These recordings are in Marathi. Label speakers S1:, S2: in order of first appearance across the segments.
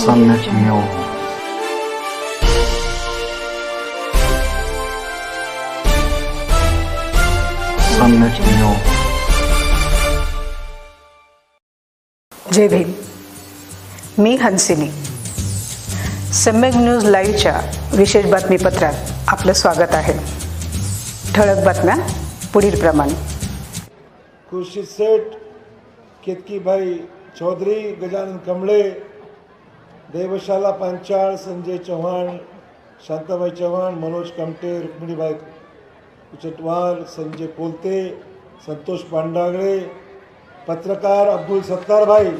S1: Summit Mule. Summit Mule.
S2: जय भीम मी हंसिनी सम्यक न्यूज लाईव्हच्या विशेष बातमीपत्रात आपलं स्वागत आहे ठळक बातम्या पुढील प्रमाणे
S3: खुर्शीद सेठ केतकीभाई चौधरी गजानन कमळे देवशाला पांचाळ संजय चव्हाण शांताबाई चव्हाण मनोज कमटे रुक्मिणीबाई कुचटवार संजय कोलते संतोष पांडागळे पत्रकार अब्दुल सत्तारभाई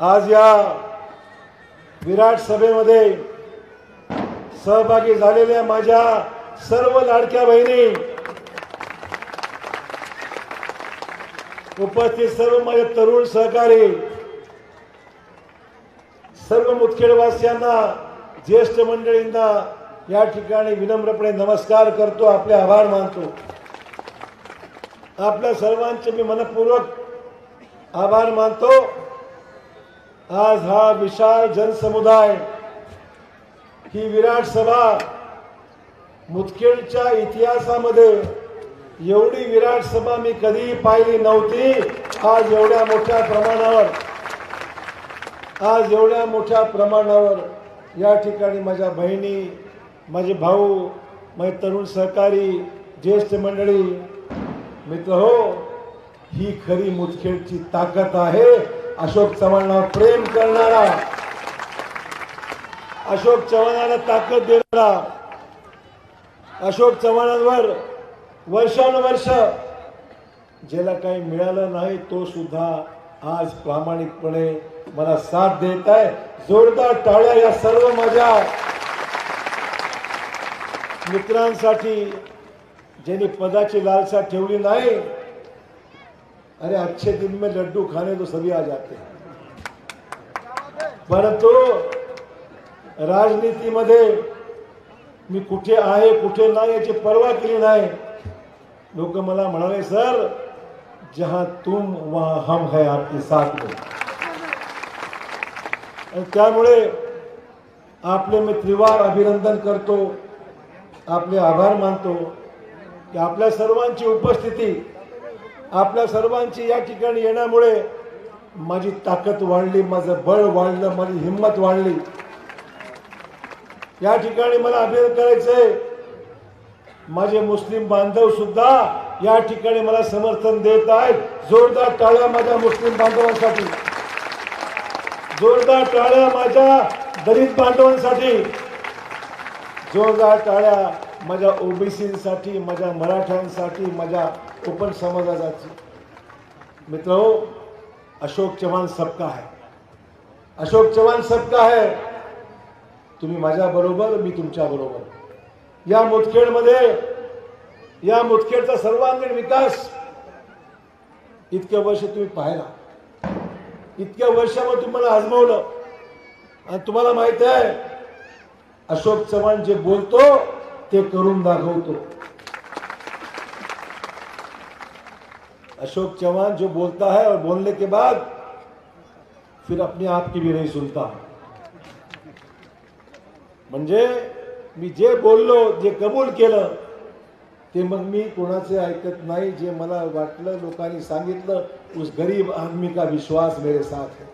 S3: आज या विराट सभेमध्ये सहभागी झालेल्या माझ्या सर्व लाडक्या बहिणी उपस्थित सर्व माझे तरुण सहकारी सर्व मुदखेडवासियांना ज्येष्ठ मंडळींना या ठिकाणी विनम्रपणे नमस्कार करतो आपले आभार मानतो. आपल्या सर्वांचे मी मनपूर्वक आभार मानतो. आज हा विशाल जनसमुदाय ही विराट सभा मुदखेडच्या इतिहासामध्ये एवढी विराट सभा मी कधीही पाहिली नव्हती. आज एवढ्या मोठ्या प्रमाणावर आज एवढ्या मोठ्या प्रमाणावर या ठिकाणी माझ्या बहिणी माझे भाऊ माझे तरुण सहकारी ज्येष्ठ मंडळी मित्र हो ही खरी मुदखेडची ताकद आहे. अशोक चव्हाणावर प्रेम करणारा अशोक चव्हाणाला ताकद देणारा अशोक चव्हाणांवर वर्षानुवर्ष ज्याला काही मिळालं नाही तो सुद्धा आज प्रामाणिकपणे मला साथ देत आहे. जोरदार टाळ्या या सर्व माझ्या मित्रांसाठी ज्यांनी पदाची लालसा ठेवली नाही. अरे अच्छे दिन में लड्डू खाने तो सभी आ जाते परंतु राजनीतीमध्ये मी कुठे आहे कुठे नाही याची पर्वा केली नाही. लोक मला म्हणाले सर जहां तुम वहां हम है आपके साथ में। त्यामुळे आपले मी त्रिवार अभिनंदन करतो आपले आभार मानतो की आपल्या सर्वांची उपस्थिती आपल्या सर्वांची या ठिकाणी येण्यामुळे माझी ताकद वाढली माझं बळ वाढलं माझी हिंमत वाढली. या ठिकाणी मला अभिनंदन करायचंय. माझे मुस्लिम बांधव सुद्धा या ठिकाणी मला समर्थन देत आहेत. जोरदार टाळ्या माझ्या मुस्लिम बांधवांसाठी. जोरदार टाळ्या माझ्या दलित बांधवांसाठी. जोरदार टाळ्या माझ्या ओबीसीसाठी माझ्या मराठ्यांसाठी माझ्या कोकण समाजासाठी. मित्र हो अशोक चव्हाण सबका है. अशोक चव्हाण सबका है. तुम्ही माझ्या बरोबर मी तुमच्या बरोबर. या मुदखेडमध्ये या मुदखेडचा सर्वांगीण विकास इतक्या वर्ष तुम्ही पाहिला. इतक्या वर्षामध्ये तुम्हाला आजमावलं. आणि तुम्हाला माहीत आहे अशोक चव्हाण जे बोलतो ते करून दाखवतो. अशोक चौहान जो बोलता है और बोलने के बाद फिर अपने आप की भी नहीं सुनता. म्हणजे मी जे बोललो जे कबूल केलं ते मग मी कोणाचे ऐकत नाही जे मला वाटलं लोकांनी सांगितलं उस गरीब आदमी का विश्वास मेरे साथ है.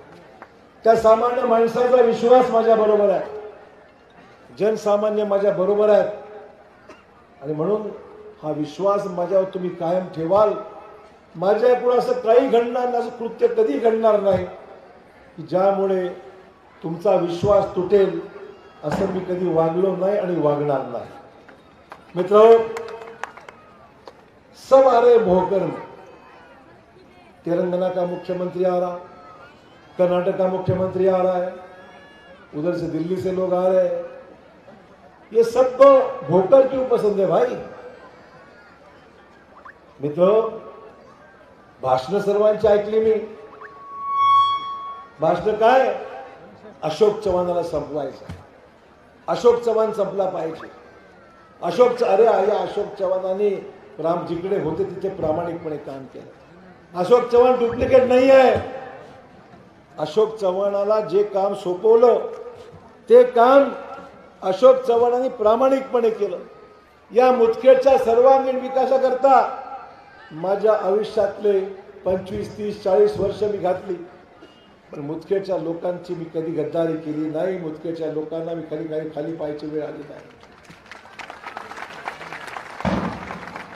S3: त्या सामान्य माणसाचा विश्वास माझ्या बरोबर आहे. जनसामान्य माझ्या बरोबर आहेत. आणि म्हणून हा विश्वास माझ्यावर तुम्ही कायम ठेवाल. माझ्याकडून असं काही घडणार नाही असं कृत्य कधी घडणार नाही की ज्यामुळे तुमचा विश्वास तुटेल असं मी कधी वागलो नाही आणि वागणार नाही. मित्र सब आ रहे भोकर में। तेलंगाना का मुख्यमंत्री आ रहा कर्नाटक का मुख्यमंत्री आ रहा है उधर से दिल्ली से लोग आ रहे हैं। ये सबको भोकर क्यों पसंद है भाई? मित्र भाषण सर्वांची ऐकली मी। भाषण काय? अशोक चव्हाणाला संपवायचं अशोक चव्हाण संपला पाहिजे. अशोक च- अरे अशोक चव्हाणांनी राम जिकडे होते तिथे प्रामाणिकपणे काम केलं. अशोक चव्हाण डुप्लिकेट नाही आहे. अशोक चव्हाणाला जे काम सोपवलं ते काम अशोक चव्हाणांनी प्रामाणिकपणे केलं. या मुदखेडच्या सर्वांगीण विकासाकरता माझ्या आयुष्यातले पंचवीस तीस चाळीस वर्ष मी घातली. पण मुदखेडच्या लोकांची मी कधी गद्दारी केली नाही मुदखेडच्या लोकांना मी खाली खाली खाली पाहायची वेळ आली नाही.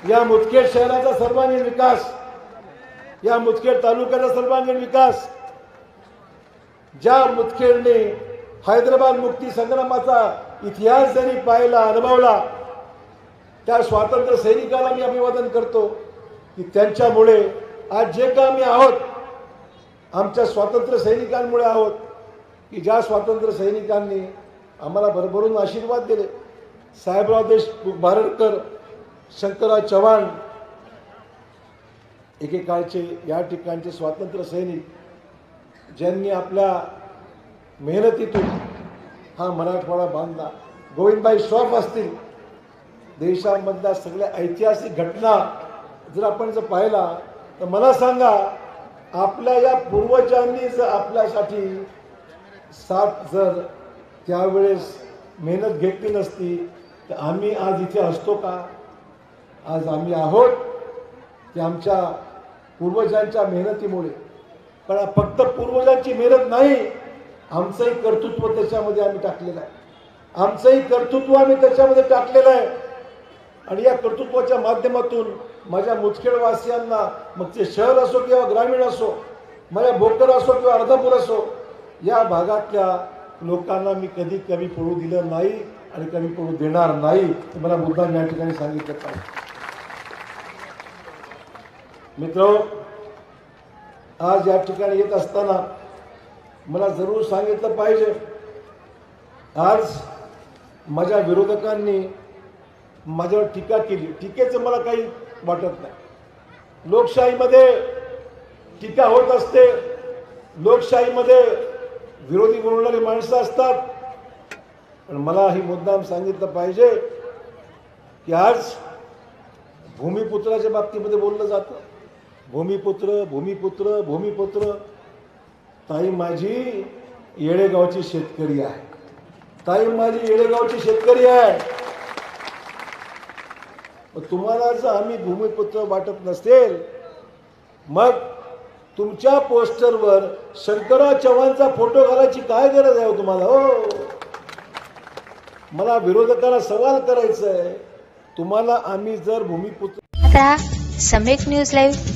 S3: या मुदखेड शहराचा सर्वांगीण विकास या मुदखेड तालुक्याचा सर्वांगीण विकास ज्या मुदखेडने हैदराबाद मुक्ती संग्रामाचा इतिहास जरी पाहिला अनुभवला त्या स्वातंत्र्य सैनिकाला मी अभिवादन करतो की त्यांच्यामुळे आज जे का आम्ही आहोत आमच्या स्वातंत्र्य सैनिकांमुळे आहोत की ज्या स्वातंत्र्य सैनिकांनी आम्हाला भरभरून आशीर्वाद दिले. साहेबराव देश भारडकर शंकरराव चव्हाण एकेकाळचे या ठिकाणचे स्वातंत्र्य सैनिक ज्यांनी आपल्या मेहनतीतून हा मराठवाडा बांधला. गोविंदबाई श्रॉफ असतील देशामधल्या सगळ्या ऐतिहासिक घटना जर आपण जर पाहिला तर मला सांगा आपल्या या पूर्वजांनी जर आपल्यासाठी साथ जर त्यावेळेस मेहनत घेतली नसती तर आम्ही आज इथे असतो का? आज आम्ही आहोत ते आमच्या पूर्वजांच्या मेहनतीमुळे. पण फक्त पूर्वजांची मेहनत नाही आमचंही कर्तृत्व त्याच्यामध्ये आम्ही टाकलेलं आहे. आमचंही कर्तृत्व आम्ही त्याच्यामध्ये टाकलेलं आहे. आणि या कर्तृत्वाच्या माध्यमातून माझ्या मुचखेडवासियांना मग ते शहर असो किंवा ग्रामीण असो माझ्या भोकर असो किंवा अर्धापूर असो या भागातल्या लोकांना मी कधी कमी पडू दिलं नाही आणि कमी पडू देणार नाही हे मला मुद्दा या ठिकाणी सांगितलं पाहिजे. मित्र आज या ठिकाणी येत असताना मला जरूर सांगितलं पाहिजे. आज माझ्या विरोधकांनी माझ्यावर टीका केली. टीकेचं मला काही वाटत नाही. लोकशाहीमध्ये टीका होत असते. लोकशाहीमध्ये विरोधी बोलणारी माणसं असतात. पण मला ही मुद्दाम सांगितलं पाहिजे की आज भूमिपुत्राच्या बाबतीमध्ये बोललं जातं. भूमिपुत्र भूमिपुत्र भूमिपुत्र. ताई माझी येळेगावची शेतकरी आहे. ताई माझी येळेगावची शेतकरी आहे. तुम्हाला जर आम्ही भूमिपुत्र वाटत नसेल मग तुमच्या पोस्टरवर शंकरराव चव्हाणचा फोटो घालायची काय गरज आहे हो तुम्हाला हो? मला विरोधकाला सवाल करायचा आहे तुम्हाला आम्ही जर भूमिपुत्र
S4: आता सम्यक न्यूज लाईव्ह